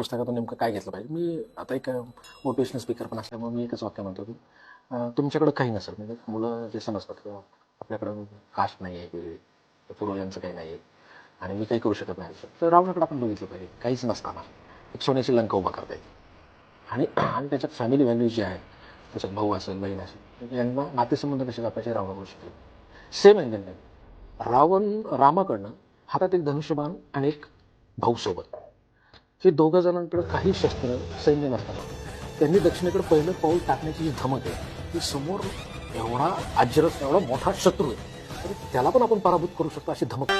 पुस्तकातून नेमकं काय घेतलं पाहिजे? मी आता एक मोटिवेशनल स्पीकर पण असल्यामुळे मी एकच वाक्य म्हणतो की तुमच्याकडं काही नसेल म्हणजे मुलं जे समजतात किंवा आपल्याकडं कास्ट नाही आहे की पूर्वजांचं काही नाही आहे आणि मी काही करू शकत नाही. तर रावणाकडे आपण बघितलं पाहिजे. काहीच नसताना. एक सोन्याची लंका उभा करता येईल. आणि आणि त्याच्यात फॅमिली व्हॅल्यूज जे आहेत त्याच्यात भाऊ असेल बहीण असेल म्हणजे यांना नातेसंबंध कसे जपायचे रावण करू शकेल. सेम इंडियन रावण रामाकडनं हातात एक धनुष्यबाण आणि एक भाऊसोबत हे दोघं जणांकडे काही शस्त्र सैन्य नसताना त्यांनी दक्षिणेकडे पहिलं पाऊल टाकण्याची जी धमक आहे ती समोर एवढा आजरस एवढा मोठा शत्रू आहे. तर त्याला पण आपण पराभूत करू शकतो अशी धमक.